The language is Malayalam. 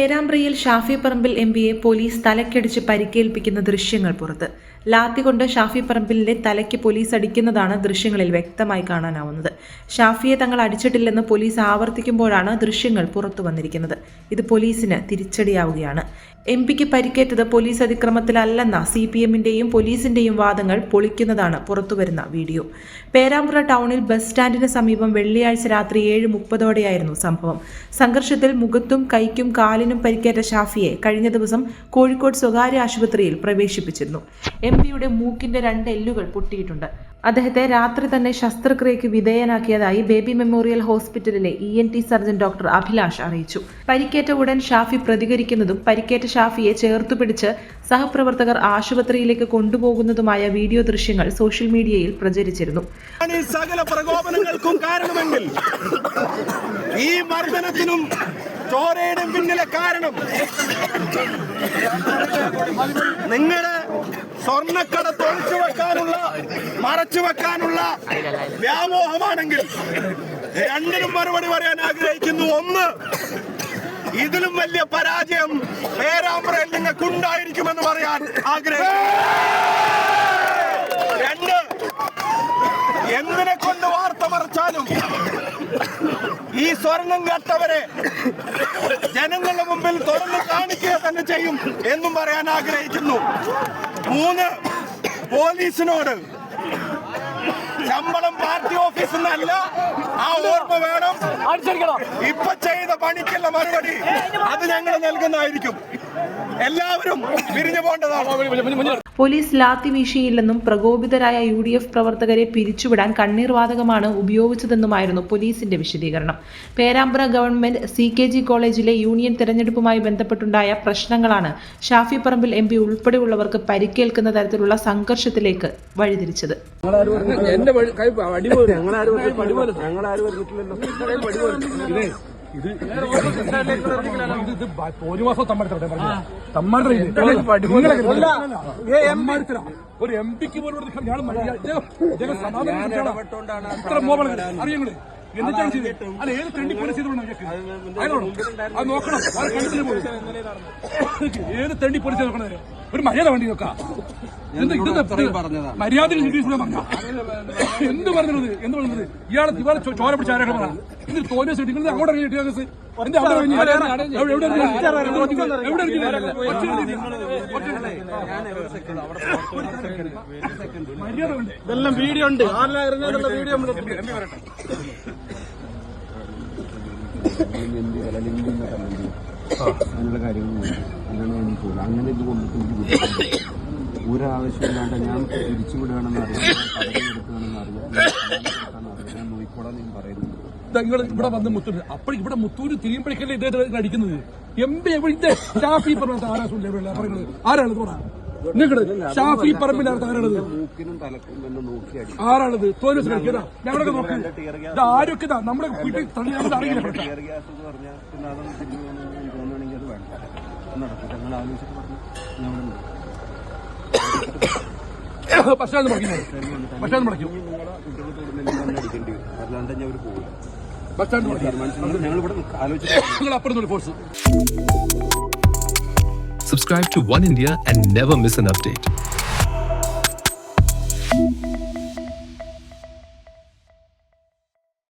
പേരാമ്പ്രയിൽ ഷാഫി പറമ്പിൽ എം പിയെ പോലീസ് തലക്കടിച്ച് പരിക്കേൽപ്പിക്കുന്ന ദൃശ്യങ്ങൾ പുറത്ത് ലാത്തി കൊണ്ട് ഷാഫി പറമ്പിലിന്റെ തലയ്ക്ക് പോലീസ് അടിക്കുന്നതാണ് ദൃശ്യങ്ങളിൽ വ്യക്തമായി കാണാനാവുന്നത് ഷാഫിയെ തങ്ങൾ അടിച്ചിട്ടില്ലെന്ന് പോലീസ് ആവർത്തിക്കുമ്പോഴാണ് ദൃശ്യങ്ങൾ പുറത്തു വന്നിരിക്കുന്നത് ഇത് പോലീസിന് തിരിച്ചടിയാവുകയാണ് എം പിക്ക് പരിക്കേറ്റത് പോലീസ് അതിക്രമത്തിലല്ലെന്ന സി പി എമ്മിന്റെയും പോലീസിന്റെയും വാദങ്ങൾ പൊളിക്കുന്നതാണ് പുറത്തുവരുന്ന വീഡിയോ പേരാമ്പ്ര ടൗണിൽ ബസ് സ്റ്റാൻഡിന് സമീപം വെള്ളിയാഴ്ച രാത്രി ഏഴ് മുപ്പതോടെയായിരുന്നു സംഭവം സംഘർഷത്തിൽ മുഖത്തും കൈക്കും കാലിനും പവനും പരിക്കേറ്റ ഷാഫിയെ കഴിഞ്ഞ ദിവസം കോഴിക്കോട് സ്വകാര്യ ആശുപത്രിയിൽ പ്രവേശിപ്പിച്ചിരുന്നു എം പിയുടെ മൂക്കിന്റെ രണ്ട് എല്ലുകൾ പൊട്ടിയിട്ടുണ്ട് അദ്ദേഹത്തെ രാത്രി തന്നെ ശസ്ത്രക്രിയയ്ക്ക് വിധേയനാക്കിയതായി ബേബി മെമ്മോറിയൽ ഹോസ്പിറ്റലിലെ E N T surgeon doctor Abhilash അറിയിച്ചു പരിക്കേറ്റ ഉടൻ ഷാഫി പ്രതികരിക്കുന്നതും പരിക്കേറ്റ ഷാഫിയെ ചേർത്തുപിടിച്ച് സഹപ്രവർത്തകർ ആശുപത്രിയിലേക്ക് കൊണ്ടുപോകുന്നതുമായ വീഡിയോ ദൃശ്യങ്ങൾ സോഷ്യൽ മീഡിയയിൽ പ്രചരിച്ചിരുന്നു സകല പ്രകോപനങ്ങൾക്കും കാരണമെങ്കിൽ ഈ മർദ്ദനത്തിനും ചോരയുടെ പിന്നിലെ കാരണം നിങ്ങളുടെ സ്വർണ്ണക്കട തൊഴിച്ചു വെക്കാനുള്ള മറച്ചു വെക്കാനുള്ള വ്യാമോഹമാണെങ്കിൽ രണ്ടിനും മറുപടി പറയാൻ ആഗ്രഹിക്കുന്നു ഒന്ന് ഇതിലും വലിയ പരാജയം പേരാമ്പ്രയിൽ നിങ്ങൾക്ക് ഉണ്ടായിരിക്കുമെന്ന് പറയാൻ ആഗ്രഹിക്കുന്നു രണ്ട് എന്തിനെ കൊണ്ട് വാർത്ത മറച്ചാലും ഈ സ്വർണം കത്തവരെ ജനങ്ങളുടെ മുമ്പിൽ തുറന്നു കാണിക്കുക തന്നെ ചെയ്യും എന്നും പറയാൻ ആഗ്രഹിക്കുന്നു മൂന്ന് പോലീസിനോട് ശമ്പളം പാർട്ടി ഓഫീസിൽ നിന്നല്ല ആ ഓർമ്മ വേണം ഇപ്പൊ ചെയ്ത പണിക്കുള്ള മറുപടി അത് ഞങ്ങൾ നൽകുന്നതായിരിക്കും എല്ലാവരും പോലീസ് ലാത്തി വീശിയില്ലെന്നും പ്രകോപിതരായ യു ഡി എഫ് പ്രവർത്തകരെ പിരിച്ചുവിടാൻ കണ്ണീർവാതകമാണ് ഉപയോഗിച്ചതെന്നുമായിരുന്നു പോലീസിന്റെ വിശദീകരണം Perambra government C K G കോളേജിലെ യൂണിയൻ തെരഞ്ഞെടുപ്പുമായി ബന്ധപ്പെട്ടുണ്ടായ പ്രശ്നങ്ങളാണ് ഷാഫി പറമ്പിൽ എം പി ഉൾപ്പെടെയുള്ളവർക്ക് പരിക്കേൽക്കുന്ന തരത്തിലുള്ള സംഘർഷത്തിലേക്ക് വഴിതിരിച്ചത് ഞങ്ങളാരും ഇത് ഒരു മാസം ഒരു ഏത് തെണ്ടി പോലും ചെയ്തോളാം നോക്കണം ഒരു മര്യാദ വണ്ടി നോക്കാം മര്യാദ എന്ത് പറഞ്ഞത് എന്ത് പറഞ്ഞത് ഇയാളെ ഇയാളെ ചോര പിടിച്ച ആരെങ്കിലും പറഞ്ഞു ഇതിൽ തോന്നിയ സീറ്റ് അങ്ങോട്ട് ഇറങ്ങി ഇട്ടിയ എവിടെ എവിടെ ഇതെല്ലാം വീഡിയോ ഉണ്ട് ആരെല്ലാം ഇറങ്ങാനുള്ള വീഡിയോ അങ്ങനെ എനിക്ക് അങ്ങനെ ഇത് കൊണ്ടിട്ട് ഒരാവശ്യമില്ലാണ്ട് ഞാൻ തിരിച്ചു വിടുകയാണെന്ന് അറിയാം നിങ്ങൾ ഇവിടെ വന്ന് മുത്തൂര് അപ്പോൾ ഇവിടെ മുത്തൂര് തിരിയുമ്പോഴേക്കല്ലേ ഇദ്ദേഹത്തിന് അടിക്കുന്നത് എം പി എവിടെ ഷാഫി പറഞ്ഞത് ആരാ പറയുന്നത് ആരാണ് ഇത് പറയാം ഷാഫി പറമ്പിനകത്ത് ആരാണത് ആരാണത് തോലസ് കളിക്കുന്ന ഞങ്ങളൊക്കെ നോക്കി ഇത് ആരൊക്കെ നമ്മുടെ വീട്ടിൽ തള്ളി നമ്മൾ അറിയില്ല നടക്കും Subscribe to One India and never miss an update.